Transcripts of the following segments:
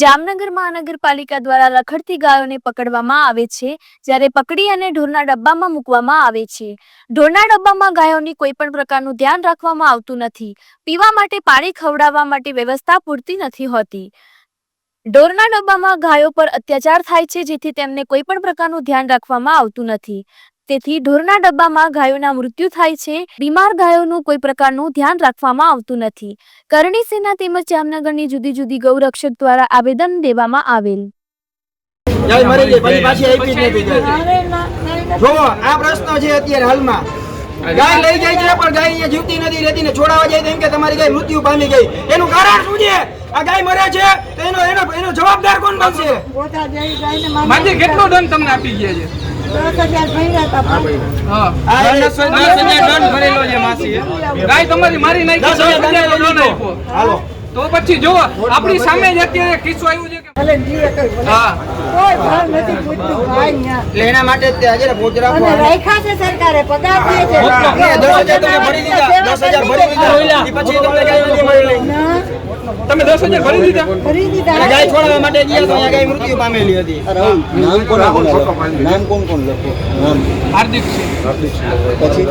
જામનગર મહાનગરપાલિકા દ્વારા રખડતી ગાયોને પકડવામાં આવે છે, જ્યારે પકડી અને ઢોરના ડબ્બામાં મૂકવામાં આવે છે. ઢોરના ડબ્બામાં ગાયોની કોઈ પણ પ્રકારનું ધ્યાન રાખવામાં આવતું નથી. પીવા માટે પાણી ખવડાવવા માટે વ્યવસ્થા પૂરતી નથી હોતી. ઢોરના ડબ્બામાં ગાયો પર અત્યાચાર થાય છે, જેથી તેમને કોઈ પણ પ્રકારનું ધ્યાન રાખવામાં આવતું નથી. તેથી ઢોરના ડબ્બામાં ગાયોના મૃત્યુ થાય છે. બીમાર ગાયોનું કોઈ પ્રકારનું ધ્યાન રાખવામાં આવતું નથી. કરણી સેના તેમજ જામનગરની જુદી જુદી ગૌરક્ષક દ્વારા આવેદન દેવામાં આવેલ. જ આ પ્રશ્ન છે અત્યારે હાલમાં. ગાય લઈ જાય છે પણ ગાય અહીંયા જીવતી નથી રહેતી ને છોડાવા જાય એમ કે તમારી ગાય મૃત્યુ પામી ગઈ. એનું કારણ શું છે? આ ગાય મરે છે તો એનો એનો એનો જવાબદાર કોણ બનશે? માજી કેટલો દંડ તમને આપી ગયા છે? ગાય તમારી મારી નાખી. હાલો તો પછી જો આપણી સામે જ અત્યારે કિસ્સો આવ્યું છે સરકારે પગાર દે છે તમે દસ હજાર ભરી દીધા? ભરી દીધા. અને ગાય છોડવા માટે ગયા તો અહીંયા ગાય મૃત્યુ પામેલી હતી. નામ કોણ કોણ નામ કોણ કોણ લખો નામ. હાર્દિક સિંહ. પછી?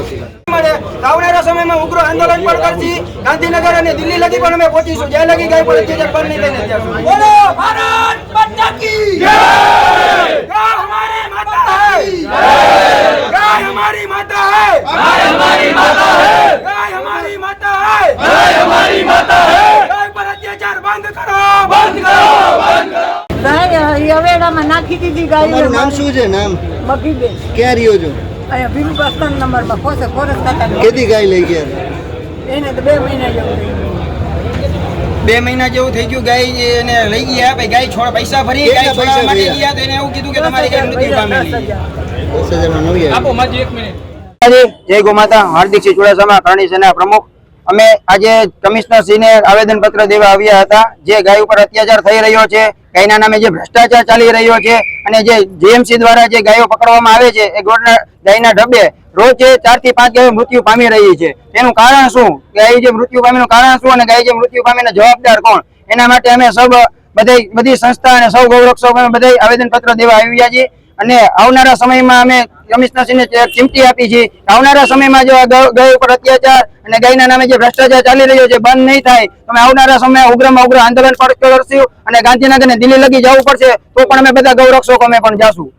આવનારા સમયમાં ઉગ્ર આંદોલન પણ કરશી. ગાંધીનગર અને દિલ્હી લગી પણ અમે પહોંચીશું. જ્યાં લગી ગાય પણ અત્યાચાર પર નહીં લઈને બોલો ભારત માતા કી જય! ગાય હમારી માતા હૈ! ગાય હમારી માતા હૈ! ગાય હમારી માતા હૈ! ગાય હમારી માતા હૈ! ગાય હમારી માતા હૈ ગાય પર અત્યાચાર બંધ કરો બંધ કરો બંધ કરો ગાય એ હવેડામાં દીધી ગાડી નામ શું છે? નામ? બગીબેન ક્યાં રહ્યો છો? અહીંયા બીજું બસ સ્ટેન્ડ નંબરમાં ફોસે ફોરેસ્ટ ખાતા કેદી ગાય લઈ ગયા? એને તો બે મહિના જેવું થઈ ગયું. બે મહિના જેવું થઈ ગયું ગાય એને લઈ ગયા ભાઈ ગાય છોડ પૈસા ભરી ગાય છોડાવવા માટે ગયા તો એને એવું કીધું કે તમારી ગાય મૃત્યુ પામેલી આપો માજી એક મિનિટ. જય ગોમાતા હાર્દિકસિંહ ચુડાસમા કરણી સેના પ્રમુખ. અમે આજે કમિશનરશ્રીને આવેદનપત્ર દેવા આવ્યા હતા. જે ગાય ઉપર અત્યાચાર થઈ રહ્યો છે, ગાયના નામે જે ભ્રષ્ટાચાર ચાલી રહ્યો છે અને જે જીએમસી દ્વારા જે ગાયો પકડવામાં આવે છે, એ ગોળના ગાયના ઢબે રોજ ચારથી પાંચ ગાયો મૃત્યુ પામી રહી છે. એનું કારણ શું? ગાય જે મૃત્યુ પામીનું કારણ શું અને ગાય જે મૃત્યુ પામીને જવાબદાર કોણ? એના માટે અમે સૌ બધી બધી સંસ્થા અને સૌ ગૌરક્ષકો અમે બધા આવેદનપત્ર દેવા આવ્યા છીએ. અને આવનારા સમયમાં અમે કમિશનરશ્રીને ચીમટી આપી છે આવનારા સમયમાં જો આ ગાય ઉપર અત્યાચાર અને ગાયના નામે જે ભ્રષ્ટાચાર ચાલી રહ્યો છે, બંધ નહીં થાય તમે આવનારા સમયમાં ઉગ્રમાં ઉગ્ર આંદોલન કરશું અને ગાંધીનગરને દિલ્હી લગી જવું પડશે, તો પણ અમે બધા ગૌરક્ષકો અમે પણ જાશું.